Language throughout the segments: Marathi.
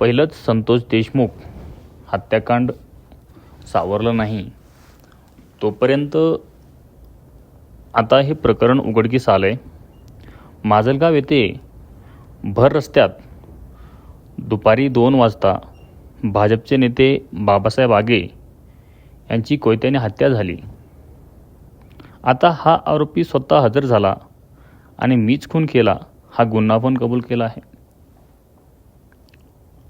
पहिलंच संतोष देशमुख हत्याकांड सावरलं नाही. तोपर्यंत आता हे प्रकरण उघडकीस आलं आहे माजलगाव येथे भर रस्त्यात दुपारी दोन वाजता भाजपचे नेते बाबासाहेब आगे यांची कोयत्याने हत्या झाली. आता हा आरोपी स्वतः हजर झाला आणि मीच खून केला हा गुन्हा पण कबूल केला आहे.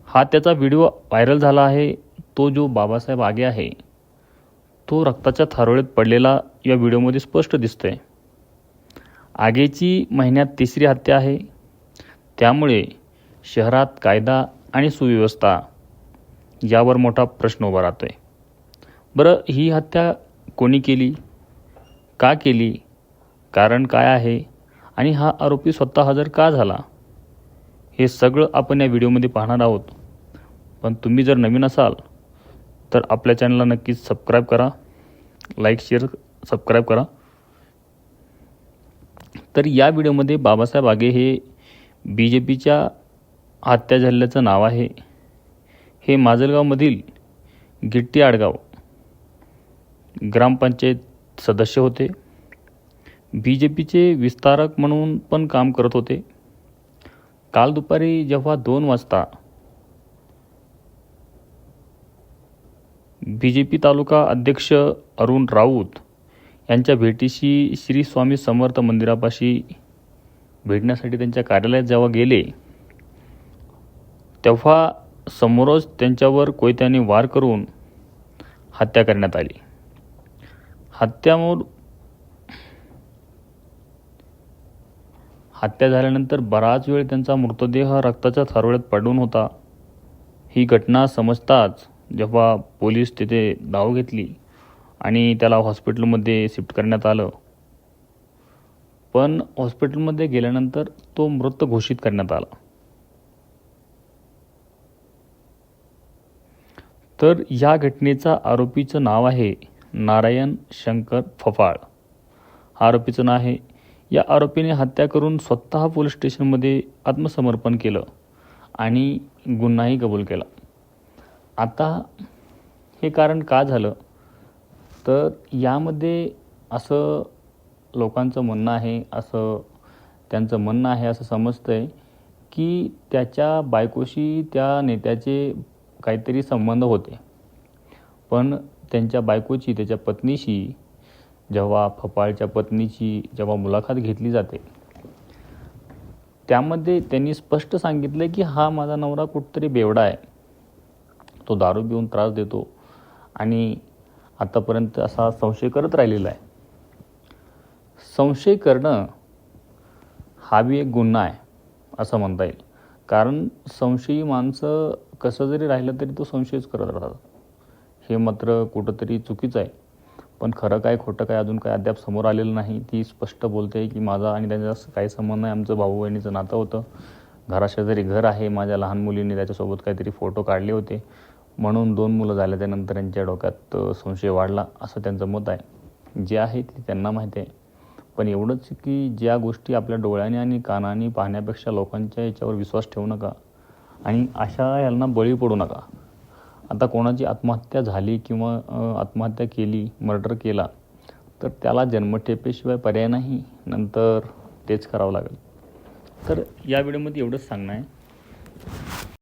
हा त्याचा व्हिडिओ व्हायरल झाला आहे. तो जो बाबासाहेब आगे आहे तो रक्ताच्या थारोळीत पडलेला या व्हिडिओमध्ये स्पष्ट दिसतोय. आगेची महिन्यात तिसरी हत्या आहे. त्यामुळे शहरात कायदा आणि सुव्यवस्था यावर मोठा प्रश्न उभा राहतो आहे बरं ही हत्या कोणी केली? का केली? कारण काय आहे? आणि हा आरोपी स्वतः हजर का झाला? हे सगळं आपण या व्हिडिओमध्ये पाहणार आहोत. पण तुम्ही जर नवीन असाल तर आपल्या चॅनलला नक्कीच सबस्क्राईब करा. लाईक शेअर सबस्क्राईब करा. तर या व्हिडिओमध्ये बाबासाहेब आगे हे बी जे पीच्या हत्या झाल्याचं नाव आहे. हे माजलगावमधील गिट्टी आडगाव ग्रामपंचायत सदस्य होते. बी जे पीचे विस्तारक म्हणून पण काम करत होते. काल दुपारी जेव्हा दोन वाजता बी जे पी तालुका अध्यक्ष अरुण राऊत यांच्या भेटीशी श्री स्वामी समर्थ मंदिरापाशी भेटण्यासाठी त्यांच्या कार्यालयात जेव्हा गेले तेव्हा समोरच त्यांच्यावर कोयत्याने वार करून हत्या करण्यात आली. हत्यामोर हत्या झाल्यानंतर बराच वेळ त्यांचा मृतदेह रक्ताच्या थारोळ्यात पडून होता. ही घटना समजताच जेव्हा पोलीस तिथे धाव घेतली आणि त्याला हॉस्पिटलमध्ये शिफ्ट करण्यात आलं. पण हॉस्पिटलमध्ये गेल्यानंतर तो मृत घोषित करण्यात आला. तर या घटनेचा आरोपीचं नाव आहे नारायण शंकर फफाळ. आरोपीचं नाव आहे. या आरोपीने हत्या करून स्वतः पोलीस स्टेशनमध्ये आत्मसमर्पण केलं आणि गुन्हाही कबूल केला. आता हे कारण का झालं? तर यामध्ये असं लोकांचं म्हणणं आहे असं त्यांचं म्हणणं आहे असं समजतं आहे की त्याच्या बायकोशी त्या नेत्याचे काहीतरी संबंध होते. पण त्यांच्या बायकोची त्याच्या पत्नीशी जेव्हा फपाळच्या पत्नीची जेव्हा मुलाखत घेतली जाते त्यामध्ये त्यांनी स्पष्ट सांगितलं की हा माझा नवरा कुठतरी बेवडा आहे. तो दारू पिऊन त्रास देतो. आणि आतापर्यंत असा संशय करत राहिलेला आहे. संशय करणं हा बी एक गुन्हा आहे असं म्हणता येईल. कारण संशयी माणसं कसं जरी राहिलं तरी तो संशयच करत राहतात. हे मात्र कुठंतरी चुकीचं आहे. पण खरं काय खोटं काय अजून काय अद्याप समोर आलेलं नाही. ती स्पष्ट बोलते की माझा आणि त्यांचा काही संबंध नाही. आमचं भाऊ बहिणीचं नातं होतं. घराशेजारी घर आहे. माझ्या लहान मुलीने त्याच्यासोबत काहीतरी फोटो काढले होते. म्हणून दोन मुलं झाल्या त्यानंतर त्यांच्या डोक्यात संशय वाढला असं त्यांचं मत आहे. जे आहे ते त्यांना माहिती आहे. पण एवढंच की ज्या गोष्टी आपल्या डोळ्याने आणि कानाने पाहण्यापेक्षा लोकांच्या याच्यावर विश्वास ठेवू नका आणि अशा यांना बळी पडू नका. आता कोणाची आत्महत्या झाली किंवा आत्महत्या केली मर्डर केला तर त्याला जन्मठेपेशिवाय पर्याय नाही. नंतर तेच करावं लागेल. तर या व्हिडिओमध्ये एवढंच सांगणं आहे.